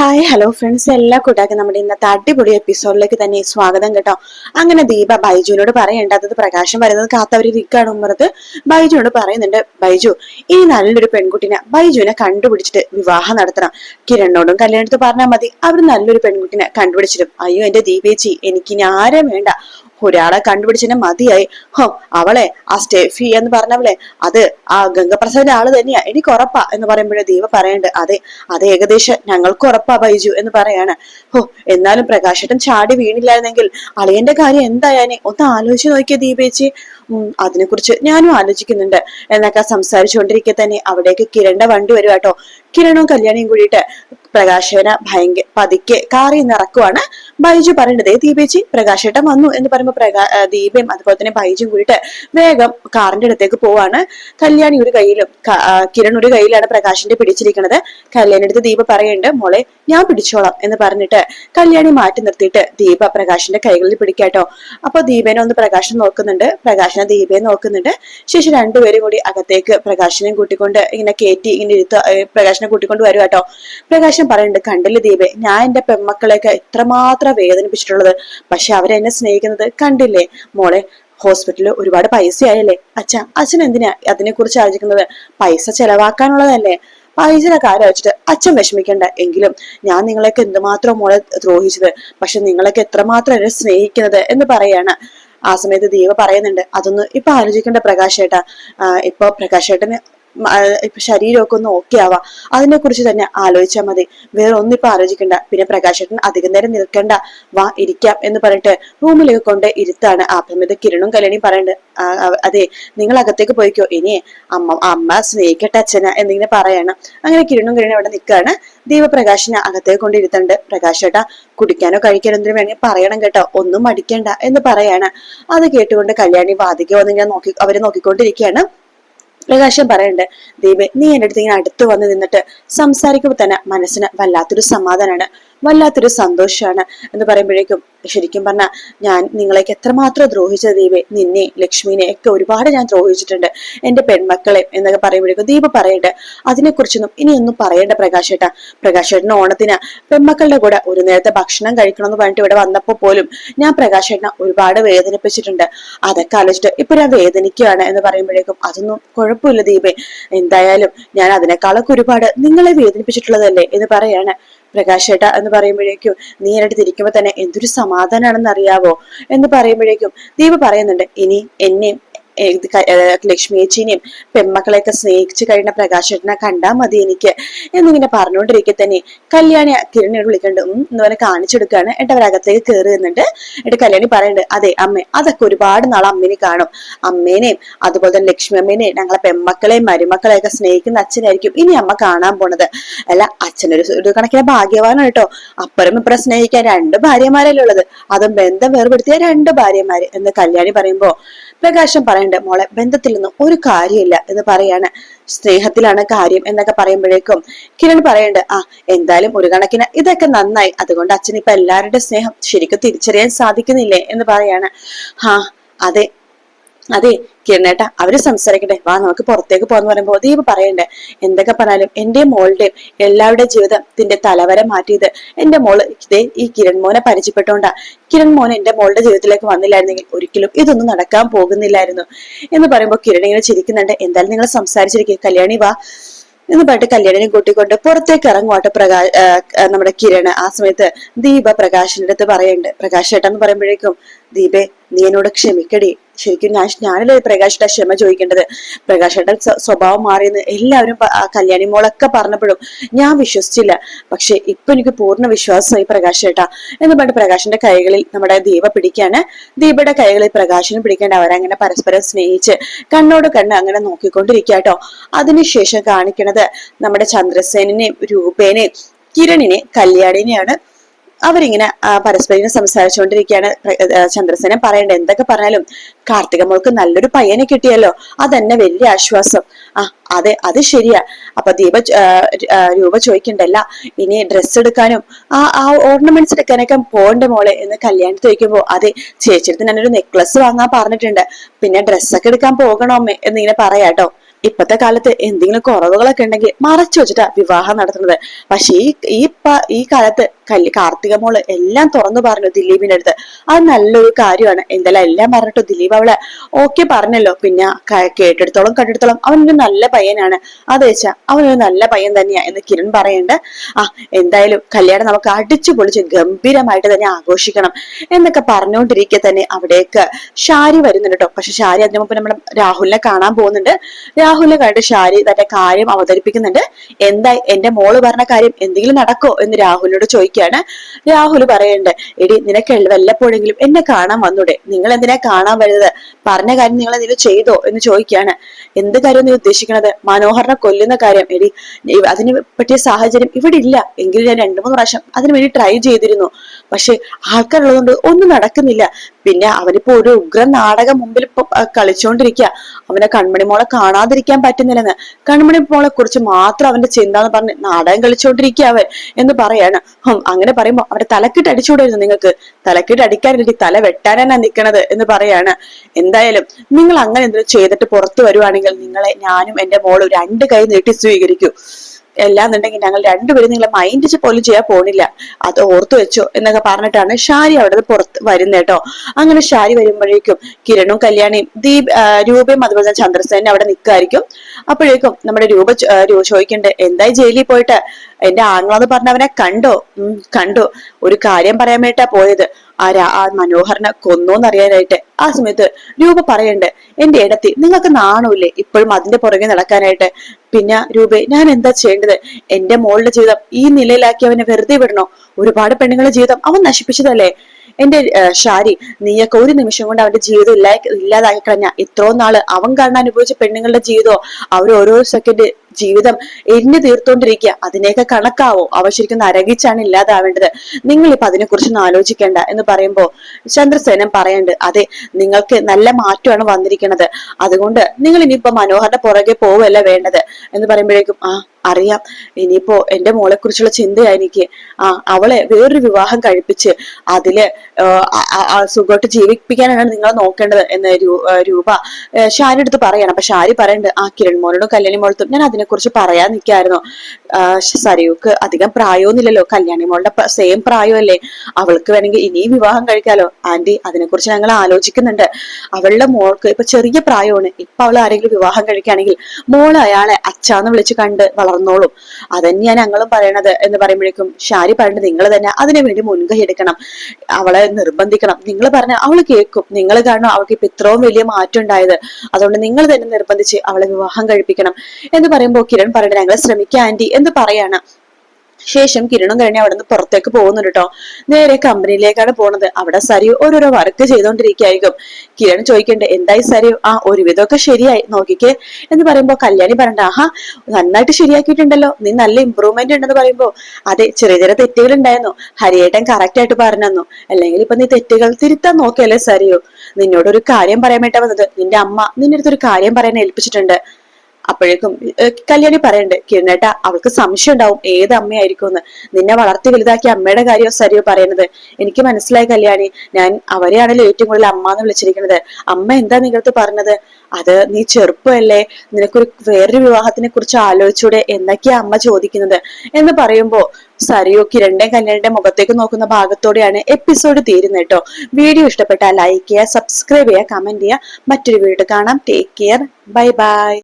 Hi hello friends എല്ലാ കൂട്ടാക്കും നമ്മുടെ ഇന്നത്തെ അടിപൊളി എപ്പിസോഡിലേക്ക് തന്നെ സ്വാഗതം കേട്ടോ. അങ്ങനെ ദീപ ബൈജുവിനോട് പറയേണ്ടത് പ്രകാശം വരുന്നത് കാത്തവര് നിൽക്കുകയാണ് ഉമ്മറത്ത്. ബൈജുവിനോട് പറയുന്നുണ്ട് ബൈജു ഇനി നല്ലൊരു പെൺകുട്ടിനെ ബൈജുവിനെ കണ്ടുപിടിച്ചിട്ട് വിവാഹം നടത്തണം. കിരണിനോടും കല്യാണത്ത് പറഞ്ഞാൽ മതി. അവർ നല്ലൊരു പെൺകുട്ടിനെ കണ്ടുപിടിച്ചിട്ടും അയ്യോ എന്റെ ദീപേച്ചി എനിക്കിനി ആരും വേണ്ട? ഒരാളെ കണ്ടുപിടിച്ചതിന് മതിയായി. ഹോ അവളെ ആ സ്റ്റെഫി എന്ന് പറഞ്ഞവളെ അത് ആ ഗംഗപ്രസാദിന്റെ ആൾ തന്നെയാ. എനിക്ക് ഉറപ്പാ എന്ന് പറയുമ്പോഴേ ദീപ പറയണ്ട് അതെ അത് ഏകദേശം ഞങ്ങൾക്ക് ഉറപ്പാ ബൈജു എന്ന് പറയാണ്. ഹോ എന്നാലും പ്രകാശട്ടൻ ചാടി വീണില്ലായിരുന്നെങ്കിൽ അളിയന്റെ കാര്യം എന്തായാലും ഒന്ന് ആലോചിച്ച് നോക്കിയ ദീപേച്ചി. അതിനെക്കുറിച്ച് ഞാനും ആലോചിക്കുന്നുണ്ട്. എന്നൊക്കെ സംസാരിച്ചുകൊണ്ടിരിക്കെ തന്നെ അവിടേക്ക് കിരണ്ട വണ്ടി വരും കേട്ടോ കിരണവും കല്യാണിയും കൂടിയിട്ട് പ്രകാശന ഭയങ്കര പതിക്കെ കാറി നിറക്കുവാണ് ബൈജു പറയേണ്ടത് ദീപേച്ചി പ്രകാശേട്ടൻ വന്നു എന്ന് പറയുമ്പോൾ പ്രകാ ദീപയും അതുപോലെ തന്നെ ബൈജു കൂടിയിട്ട് വേഗം കാറിന്റെ അടുത്തേക്ക് പോവാണ്. കല്യാണി ഒരു കയ്യിലും കിരൺ ഒരു കയ്യിലാണ് പ്രകാശിന്റെ പിടിച്ചിരിക്കുന്നത് കല്യാണി അടുത്ത് ദീപ പറയുന്നുണ്ട് മോളെ ഞാൻ പിടിച്ചോളാം എന്ന് പറഞ്ഞിട്ട് കല്യാണി മാറ്റി നിർത്തിയിട്ട് ദീപ പ്രകാശിന്റെ കൈകളിൽ പിടിക്കാട്ടോ. അപ്പൊ ദീപനെ ഒന്ന് പ്രകാശം നോക്കുന്നുണ്ട് പ്രകാശനെ ദീപയെ നോക്കുന്നുണ്ട്. ശേഷം രണ്ടുപേരും കൂടി അകത്തേക്ക് പ്രകാശനെയും കൂട്ടിക്കൊണ്ട് ഇങ്ങനെ കയറ്റി ഇങ്ങനെ ഇരുത്ത ഏ, പ്രകാശനെ കൂട്ടിക്കൊണ്ട് വരും കേട്ടോ. പ്രകാശൻ പറയുന്നുണ്ട് കണ്ടില്ല ദീപെ ഞാൻ എന്റെ പെൺമക്കളെയൊക്കെ എത്രമാത്രം വേദനിപ്പിച്ചിട്ടുള്ളത്. പക്ഷെ അവരെന്നെ സ്നേഹിക്കുന്നത് കണ്ടില്ലേ? മോളെ ഹോസ്പിറ്റലിൽ ഒരുപാട് പൈസ ആയല്ലേ അച്ഛ അച്ഛൻ എന്തിനാ അതിനെ കുറിച്ച് ആലോചിക്കുന്നത്? പൈസ ചെലവാക്കാനുള്ളതല്ലേ? പൈസയുടെ കാര്യം വെച്ചിട്ട് അച്ഛൻ വിഷമിക്കണ്ട. എങ്കിലും ഞാൻ നിങ്ങളെയൊക്കെ എന്തുമാത്രം മോളെ ദ്രോഹിച്ചത്? പക്ഷെ നിങ്ങളൊക്കെ എത്രമാത്രം എന്നെ സ്നേഹിക്കുന്നത്? എന്ന് പറയാണ്. ആ സമയത്ത് ദീപ പറയുന്നുണ്ട് അതൊന്നും ഇപ്പൊ ആലോചിക്കേണ്ട പ്രകാശേട്ടാ. ഇപ്പൊ പ്രകാശേട്ടന് ഇപ്പൊ ശരീരമൊക്കെ ഒന്ന് ഓക്കെ ആവാ. അതിനെ കുറിച്ച് തന്നെ ആലോചിച്ചാൽ മതി. വേറെ ഒന്നും ഇപ്പൊ ആലോചിക്കണ്ട. പിന്നെ പ്രകാശേട്ടൻ അധികം നേരം നിൽക്കണ്ട. വാ ഇരിക്കാം എന്ന് പറഞ്ഞിട്ട് റൂമിലേക്ക് കൊണ്ട് ഇരുത്താണ്. ആ സമയത്ത് കിരണും കല്യാണിയും പറയുന്നുണ്ട് "ആ, ആ, അതെ നിങ്ങൾ അകത്തേക്ക് പോയിക്കോ. ഇനി അമ്മ അമ്മ സ്നേഹിക്കട്ടെ അച്ഛന എന്നിങ്ങനെ പറയാണ്. അങ്ങനെ കിരണും കിരണും അവിടെ നിൽക്കുകയാണ് ദീപപ്രകാശിനെ അകത്തേക്ക് കൊണ്ട് ഇരുത്തണ്ട്. പ്രകാശേട്ടാ കുടിക്കാനോ കഴിക്കാനോ എന്തിനും വേണമെങ്കിൽ പറയണം കേട്ടോ. ഒന്നും മടിക്കണ്ട എന്ന് പറയാണ്. അത് കേട്ടുകൊണ്ട് കല്യാണി വാദിക വന്നിങ്ങനെ നോക്കി അവരെ നോക്കിക്കൊണ്ടിരിക്കുകയാണ്. പ്രകാശം പറയണ്ട് ദീപെ നീ എന്റെ അടുത്ത് ഇങ്ങനെ അടുത്ത് വന്ന് നിന്നിട്ട് സംസാരിക്കുമ്പോൾ തന്നെ മനസ്സിന് വല്ലാത്തൊരു സമാധാനമാണ് വല്ലാത്തൊരു സന്തോഷമാണ് എന്ന് പറയുമ്പോഴേക്കും ശരിക്കും പറഞ്ഞാൽ ഞാൻ നിങ്ങളേക്ക് എത്രമാത്രം ദ്രോഹിച്ച ദീപെ നിന്നെ ലക്ഷ്മിനെ ഒക്കെ ഒരുപാട് ഞാൻ ദ്രോഹിച്ചിട്ടുണ്ട്. എന്റെ പെൺമക്കളെ എന്നൊക്കെ പറയുമ്പോഴേക്കും ദീപ പറയട്ടെ അതിനെക്കുറിച്ചൊന്നും ഇനിയൊന്നും പറയേണ്ട പ്രകാശേട്ടാ. പ്രകാശേട്ടന് ഓണത്തിന് പെൺമക്കളുടെ കൂടെ ഒരു നേരത്തെ ഭക്ഷണം കഴിക്കണമെന്ന് പറഞ്ഞിട്ട് ഇവിടെ വന്നപ്പോൾ പോലും ഞാൻ പ്രകാശേട്ടനെ ഒരുപാട് വേദനിപ്പിച്ചിട്ടുണ്ട്. അതൊക്കെ ആലോചിച്ചിട്ട് ഇപ്പൊ ഞാൻ വേദനിക്കുകയാണ് എന്ന് പറയുമ്പോഴേക്കും അതൊന്നും കുഴപ്പമില്ല ദീപേ. എന്തായാലും ഞാൻ അതിനേക്കാളൊക്കെ ഒരുപാട് നിങ്ങളെ വേദനിപ്പിച്ചിട്ടുള്ളതല്ലേ എന്ന് പറയാണ് പ്രകാശേട്ട എന്ന് പറയുമ്പോഴേക്കും നീ എന്റെ അടുത്ത് ഇരിക്കുമ്പോ തന്നെ എന്തൊരു സമാധാനാണെന്ന് അറിയാവോ? എന്ന് പറയുമ്പോഴേക്കും ദീപ പറയുന്നുണ്ട് ഇനി എന്നെയും ഏ, ഇത് ക- ലക്ഷ്മി ചേച്ചിനെയും പെൺമക്കളെയൊക്കെ സ്നേഹിച്ചു കഴിഞ്ഞ പ്രകാശേട്ടനെ കണ്ടാൽ മതി എനിക്ക്. എന്നിങ്ങനെ പറഞ്ഞുകൊണ്ടിരിക്കെ തന്നെ കല്യാണി കിരണിയോട് വിളിക്കണ്ട് ഉം എന്ന് പറഞ്ഞ് കാണിച്ചെടുക്കുകയാണ് എന്നിട്ട് അവരകത്തേക്ക് കയറി നിന്നിട്ട് എന്നിട്ട് കല്യാണി പറയുന്നുണ്ട് അതെ അമ്മ അതൊക്കെ ഒരുപാട് നാൾ അമ്മേനെ കാണും. അമ്മേനെയും അതുപോലെ തന്നെ ലക്ഷ്മി അമ്മേനെയും ഞങ്ങളെ പെൺമക്കളെയും മരുമക്കളെയൊക്കെ സ്നേഹിക്കുന്ന അച്ഛനായിരിക്കും ഇനി അമ്മ കാണാൻ പോണത്. അല്ല അച്ഛനൊരു ഒരു കണക്കിന് ഭാഗ്യവാനാണ് കേട്ടോ. അപ്പുറം ഇപ്പുറം സ്നേഹിക്കാൻ രണ്ട് ഭാര്യമാരല്ലേ ഉള്ളത്. അതും ബന്ധം വേർപെടുത്തിയ രണ്ട് ഭാര്യമാര് എന്ന് കല്യാണി പറയുമ്പോ പ്രകാശം പറയണ്ട് മോളെ ബന്ധത്തിൽ നിന്നും ഒരു കാര്യമില്ല എന്ന് പറയാണ്. സ്നേഹത്തിലാണ് കാര്യം എന്നൊക്കെ പറയുമ്പോഴേക്കും കിരൺ പറയണ്ട് ആ എന്തായാലും ഒരു കണക്കിന് ഇതൊക്കെ നന്നായി. അതുകൊണ്ട് അച്ഛൻ ഇപ്പൊ എല്ലാവരുടെ സ്നേഹം ശരിക്കും തിരിച്ചറിയാൻ സാധിക്കുന്നില്ലേ? എന്ന് പറയാണ്. ഹാ അതെ അതെ കിരണേട്ട അവർ സംസാരിക്കട്ടെ. വാ നമുക്ക് പുറത്തേക്ക് പോകാന്ന് പറയുമ്പോ ദീപ് പറയണ്ടേ എന്തൊക്കെ പറഞ്ഞാലും എന്റെ മോളുടെയും എല്ലാവരുടെയും ജീവിതത്തിന്റെ തലവര മാറ്റിയത് എന്റെ മോൾ ഇതേ ഈ കിരൺ മോനെ പരിചയപ്പെട്ടോണ്ടാ. കിരൺ മോൻ എന്റെ മോളുടെ ജീവിതത്തിലേക്ക് വന്നില്ലായിരുന്നെങ്കിൽ ഒരിക്കലും ഇതൊന്നും നടക്കാൻ പോകുന്നില്ലായിരുന്നു. എന്ന് പറയുമ്പോൾ കിരൺ ഇങ്ങനെ ചിരിക്കുന്നുണ്ട്. എന്തായാലും നിങ്ങൾ സംസാരിച്ചിരിക്കുക കല്യാണി വാ. എന്ന് പറഞ്ഞിട്ട് കല്യാണിനെ കൂട്ടിക്കൊണ്ട് പുറത്തേക്ക് ഇറങ്ങുവാട്ട് പ്രകാശ് നമ്മുടെ കിരണ് ആ സമയത്ത് ദീപ പ്രകാശിന്റെ അടുത്ത് പറയുന്നുണ്ട് പ്രകാശ് ചേട്ടൻ എന്ന് പറയുമ്പോഴേക്കും ദീപേ നീ എന്നോട് ക്ഷമിക്കടി. ശരിക്കും ഞാൻ ഞാനല്ലേ പ്രകാശേട്ട ക്ഷമ ചോദിക്കേണ്ടത്? പ്രകാശേട്ടൻ സ്വഭാവം മാറിയെന്ന് എല്ലാവരും കല്യാണി മോളൊക്കെ പറഞ്ഞപ്പോഴും ഞാൻ വിശ്വസിച്ചില്ല. പക്ഷെ ഇപ്പൊ എനിക്ക് പൂർണ വിശ്വാസമായി പ്രകാശേട്ട എന്ന് പറഞ്ഞ് പ്രകാശിന്റെ കൈകളിൽ നമ്മുടെ ദീപ പിടിക്കാണ്. ദീപയുടെ കൈകളിൽ പ്രകാശിനെ പിടിക്കേണ്ട അവരങ്ങനെ പരസ്പരം സ്നേഹിച്ച് കണ്ണോട് കണ്ണ് അങ്ങനെ നോക്കിക്കൊണ്ടിരിക്കാട്ടോ. അതിനുശേഷം കാണിക്കണത് നമ്മുടെ ചന്ദ്രസേനെയും രൂപേനെയും കിരണിനെ കല്യാണിനെയാണ് അവരിങ്ങനെ പരസ്പരം സംസാരിച്ചുകൊണ്ടിരിക്കുകയാണ്. ചന്ദ്രസേനൻ പറയേണ്ടത് എന്തൊക്കെ പറഞ്ഞാലും കാർത്തിക മോൾക്ക് നല്ലൊരു പയ്യനെ കിട്ടിയല്ലോ. അതന്നെ വലിയ ആശ്വാസം. ആ അതെ അത് ശരിയാ. അപ്പൊ ദീപ രൂപ ചോദിക്കണ്ടല്ല ഇനി ഡ്രസ്സ് എടുക്കാനും ആ ആ ഓർണമെന്റ്സ് എടുക്കാനൊക്കെ പോകണ്ട മോളെ എന്ന് കല്യാണത്തിൽ ചോദിക്കുമ്പോൾ അതെ ചേച്ചിടത്ത് ഞാനൊരു നെക്ലസ് വാങ്ങാൻ പറഞ്ഞിട്ടുണ്ട്. പിന്നെ ഡ്രസ്സൊക്കെ എടുക്കാൻ പോകണോ അമ്മേ എന്നിങ്ങനെ പറയാട്ടോ ഇപ്പത്തെ കാലത്ത് എന്തെങ്കിലും കുറവുകളൊക്കെ ഉണ്ടെങ്കിൽ മറച്ചു വെച്ചിട്ടാ വിവാഹം നടത്തുന്നത്. പക്ഷെ ഈ ഈ കാലത്ത് കല്ല് കാർത്തിക മോൾ എല്ലാം തുറന്നു പറഞ്ഞു ദിലീപിന്റെ അടുത്ത്. അത് നല്ലൊരു കാര്യമാണ്. എന്തായാലും എല്ലാം പറഞ്ഞിട്ട് ദിലീപ് അവളെ ഓക്കെ പറഞ്ഞല്ലോ. പിന്നെ കേട്ടെടുത്തോളം കണ്ടെടുത്തോളം അവനൊരു നല്ല പയ്യനാണ്. അത് വെച്ചാ അവനൊരു നല്ല പയ്യൻ തന്നെയാ എന്ന് കിരൺ പറയണ്ട്. ആ എന്തായാലും കല്യാണം നമുക്ക് അടിച്ചു പൊളിച്ച് ഗംഭീരമായിട്ട് തന്നെ ആഘോഷിക്കണം എന്നൊക്കെ പറഞ്ഞുകൊണ്ടിരിക്കെ തന്നെ അവിടേക്ക് ഷാരി വരുന്നുണ്ട് കേട്ടോ പക്ഷെ ഷാരി അതിനു മുമ്പ് നമ്മുടെ രാഹുലിനെ കാണാൻ പോകുന്നുണ്ട്. രാഹുലിനെ കണ്ടിട്ട് ഷാരി തന്റെ കാര്യം അവതരിപ്പിക്കുന്നുണ്ട്. എന്തായി എന്റെ മോൾ പറഞ്ഞ കാര്യം എന്തെങ്കിലും നടക്കോ എന്ന് രാഹുലിനോട് ചോദിക്കുകയാണ് രാഹുൽ പറയണ്ടേ എടി നിനക്ക് വല്ലപ്പോഴെങ്കിലും എന്നെ കാണാൻ വന്നൂടെ? നിങ്ങൾ എന്തിനാ കാണാൻ വരുന്നത്? പറഞ്ഞ കാര്യം നിങ്ങൾ എന്തെങ്കിലും ചെയ്തോ? എന്ന് ചോദിക്കുകയാണ്. എന്ത് കാര്യം നീ ഉദ്ദേശിക്കണത്? മനോഹറിനെ കൊല്ലുന്ന കാര്യം. എടി അതിന് പറ്റിയ സാഹചര്യം ഇവിടെ ഇല്ല. എങ്കിലും ഞാൻ രണ്ടു മൂന്ന് പ്രാവശ്യം അതിനു വേണ്ടി ട്രൈ ചെയ്തിരുന്നു. പക്ഷെ ആൾക്കാരുള്ളതുകൊണ്ട് ഒന്നും നടക്കുന്നില്ല. പിന്നെ അവനിപ്പോ ഒരു ഉഗ്ര നാടകം മുമ്പിൽ കളിച്ചോണ്ടിരിക്കുക അവനെ കൺമണി മോളെ കാണാതിരിക്കാൻ പറ്റുന്നില്ലെന്ന്. കൺമണി മോളെ കുറിച്ച് മാത്രം അവന്റെ ചിന്ത എന്ന് പറഞ്ഞ് നാടകം കളിച്ചോണ്ടിരിക്കുക അവൻ എന്ന് പറയാണ്. അങ്ങനെ പറയുമ്പോ അവന്റെ തലക്കിട്ട് അടിച്ചുകൂടായിരുന്നു നിങ്ങൾക്ക്. തലക്കിട്ട് അടിക്കാനില്ല തല വെട്ടാനാണ് നിൽക്കണത് എന്ന് പറയാണ്. എന്തായാലും നിങ്ങൾ അങ്ങനെ എന്തെങ്കിലും ചെയ്തിട്ട് പുറത്തു വരുവാണെങ്കിൽ നിങ്ങളെ ഞാനും എന്റെ മോളും രണ്ട് കൈ നീട്ടി സ്വീകരിക്കൂ. എല്ലാന്നുണ്ടെങ്കിൽ ഞങ്ങൾ രണ്ടുപേരും നിങ്ങളെ മൈൻഡ് പോലും ചെയ്യാൻ പോണില്ല. അത് ഓർത്തു വെച്ചോ എന്നൊക്കെ പറഞ്ഞിട്ടാണ് ഷാരി അവിടെ പുറത്ത് വരുന്നത് കേട്ടോ. അങ്ങനെ ഷാരി വരുമ്പോഴേക്കും കിരണും കല്യാണിയും ദീപ് രൂപയും അതുപോലെ തന്നെ ചന്ദ്രസേനും അവിടെ നിൽക്കായിരിക്കും അപ്പോഴേക്കും നമ്മുടെ രൂപ ചോദിക്കണ്ട് എന്തായി ജയിലിൽ പോയിട്ട്? എന്റെ ആങ്ങളെന്ന് പറഞ്ഞവനെ കണ്ടോ? കണ്ടു. ഒരു കാര്യം പറയാൻ വേണ്ടിട്ടാ പോയത്. ആ മനോഹരനെ ആ മനോഹരനെ കൊന്നോന്നറിയാനായിട്ട് ആ സമയത്ത് രൂപ പറയണ്ട് എന്റെ ഇടത്തി നിങ്ങൾക്ക് നാണൂല്ലേ? ഇപ്പോഴും അതിന്റെ പുറകെ നടക്കാനായിട്ട്. പിന്നെ രൂപ ഞാൻ എന്താ ചെയ്യേണ്ടത്? എന്റെ മോളുടെ ജീവിതം ഈ നിലയിലാക്കി അവനെ വെറുതെ വിടണോ? ഒരുപാട് പെണ്ണുങ്ങളുടെ ജീവിതം അവൻ നശിപ്പിച്ചതല്ലേ? എന്റെ ഷാരി നീയൊക്കെ ഒരു നിമിഷം കൊണ്ട് അവന്റെ ജീവിതം ഇല്ലാ ഇല്ലാതാക്കി കളഞ്ഞ ഇത്രയും നാൾ അവൻ കാണാൻ അനുഭവിച്ച പെണ്ണുങ്ങളുടെ ജീവിതമോ? അവർ ഓരോ സെക്കൻഡ് ജീവിതം എരിഞ്ഞു തീർത്തോണ്ടിരിക്കുക. അതിനെയൊക്കെ കണക്കാവോ. അവ ശരിക്കും നരകിച്ചാണ് ഇല്ലാതാവേണ്ടത്. നിങ്ങൾ ഇപ്പൊ അതിനെക്കുറിച്ചൊന്നും ആലോചിക്കേണ്ട എന്ന് പറയുമ്പോൾ ചന്ദ്രസേനൻ പറയണ്ട് അതെ നിങ്ങൾക്ക് നല്ല മാറ്റമാണ് വന്നിരിക്കുന്നത് അതുകൊണ്ട് നിങ്ങൾ ഇനിയിപ്പോ മനോഹറിന്റെ പുറകെ പോവല്ല വേണ്ടത് എന്ന് പറയുമ്പോഴേക്കും ആ അറിയാം. ഇനിയിപ്പോ എന്റെ മോളെ കുറിച്ചുള്ള ചിന്തയാ എനിക്ക്. ആ അവളെ വേറൊരു വിവാഹം കഴിപ്പിച്ച് അതിൽ സുഖമായിട്ട് ജീവിപ്പിക്കാനാണ് നിങ്ങൾ നോക്കേണ്ടത് എന്ന് രൂപ ഷാരി എടുത്ത് പറയണം. അപ്പൊ ഷാരി പറയണ്ട് ആ കിരൺ മോനോടും കല്യാണി മോളത്തും ഞാൻ അതിനെക്കുറിച്ച് പറയാൻ നിൽക്കായിരുന്നു സരയൂക്ക് അധികം പ്രായമൊന്നുമില്ലല്ലോ. കല്യാണി മോളുടെ സെയിം പ്രായമല്ലേ. അവൾക്ക് വേണമെങ്കിൽ ഇനിയും വിവാഹം കഴിക്കാലോ. ആന്റി അതിനെക്കുറിച്ച് ഞങ്ങൾ ആലോചിക്കുന്നുണ്ട്. അവളുടെ മോൾക്ക് ഇപ്പൊ ചെറിയ പ്രായമാണ്. ഇപ്പൊ അവൾ ആരെങ്കിലും വിവാഹം കഴിക്കുകയാണെങ്കിൽ മോൾ അയാളെ അച്ഛാന്ന് വിളിച്ച് കണ്ട് വളർന്നോളും. അതന്നെയാ ഞങ്ങളും പറയണത് എന്ന് പറയുമ്പോഴേക്കും ഷാരി പറയുന്നത് നിങ്ങൾ തന്നെ അതിനു വേണ്ടി മുൻകൈ എടുക്കണം. അവളെ നിർബന്ധിക്കണം. നിങ്ങൾ പറഞ്ഞ അവൾ കേൾക്കും. നിങ്ങൾ കാരണം അവൾക്ക് ഇപ്പൊ ഇത്രയും വലിയ മാറ്റം ഉണ്ടായത്. അതുകൊണ്ട് നിങ്ങൾ തന്നെ നിർബന്ധിച്ച് അവളെ വിവാഹം കഴിപ്പിക്കണം എന്ന് പറയുമ്പോൾ കിരൺ പറയുന്നത് ഞങ്ങൾ ശ്രമിക്കാം ആന്റി എന്ന് പറയാണ്. ശേഷം കിരണും കഴിഞ്ഞ് അവിടെ നിന്ന് പുറത്തേക്ക് പോകുന്നുണ്ട് കേട്ടോ നേരെ കമ്പനിയിലേക്കാണ് പോണത്. അവിടെ സരിയു ഓരോരോ വർക്ക് ചെയ്തോണ്ടിരിക്കുകയായിരിക്കും കിരൺ ചോദിക്കണ്ടേ എന്തായി സരിയു? ആ ഒരുവിധമൊക്കെ ശരിയായി. നോക്കിക്കേ. എന്ന് പറയുമ്പോ കല്യാണി പറയണ്ട ആഹാ നന്നായിട്ട് ശരിയാക്കിയിട്ടുണ്ടല്ലോ. നീ നല്ല ഇമ്പ്രൂവ്മെന്റ് ഉണ്ടെന്ന് പറയുമ്പോ അതെ ചെറിയ ചെറിയ തെറ്റുകൾ ഉണ്ടായിരുന്നു. ഹരിയേട്ടൻ കറക്റ്റ് ആയിട്ട് പറഞ്ഞു അല്ലെങ്കിൽ ഇപ്പൊ നീ തെറ്റുകൾ തിരുത്താൻ നോക്കിയല്ലേ സരിയു? നിന്നോട് ഒരു കാര്യം പറയാൻ വേണ്ടി വന്നത്. നിന്റെ അമ്മ നിന്റെ അടുത്തൊരു കാര്യം പറയാൻ ഏൽപ്പിച്ചിട്ടുണ്ട്. അപ്പോഴേക്കും കല്യാണി പറയണ്ട് കിരണേട്ട അവൾക്ക് സംശയം ഉണ്ടാവും. ഏത് അമ്മയായിരിക്കും എന്ന് നിന്നെ വളർത്തി വലുതാക്കിയ അമ്മയുടെ കാര്യമോ സരിയോ പറയുന്നത് എനിക്ക് മനസ്സിലായി കല്യാണി. ഞാൻ അവരെയാണല്ലോ ഏറ്റവും കൂടുതൽ അമ്മ എന്ന് വിളിച്ചിരിക്കുന്നത് അമ്മ എന്താ നിങ്ങൾക്ക് പറഞ്ഞത്? അത് നീ ചെറുപ്പമല്ലേ. നിനക്കൊരു വേറൊരു വിവാഹത്തിനെ കുറിച്ച് ആലോചിച്ചൂടെ. എന്നൊക്കെയാ അമ്മ ചോദിക്കുന്നത്. എന്ന് പറയുമ്പോ സരിയോ കിരണിന്റെ കല്യാണിന്റെ മുഖത്തേക്ക് നോക്കുന്ന ഭാഗത്തോടെയാണ് എപ്പിസോഡ് തീരുന്നത് കേട്ടോ. വീഡിയോ ഇഷ്ടപ്പെട്ടാൽ ലൈക്ക് ചെയ്യുക സബ്സ്ക്രൈബ് ചെയ്യുക കമന്റ് ചെയ്യുക. മറ്റൊരു വീഡിയോ കാണാം. Take care bye bye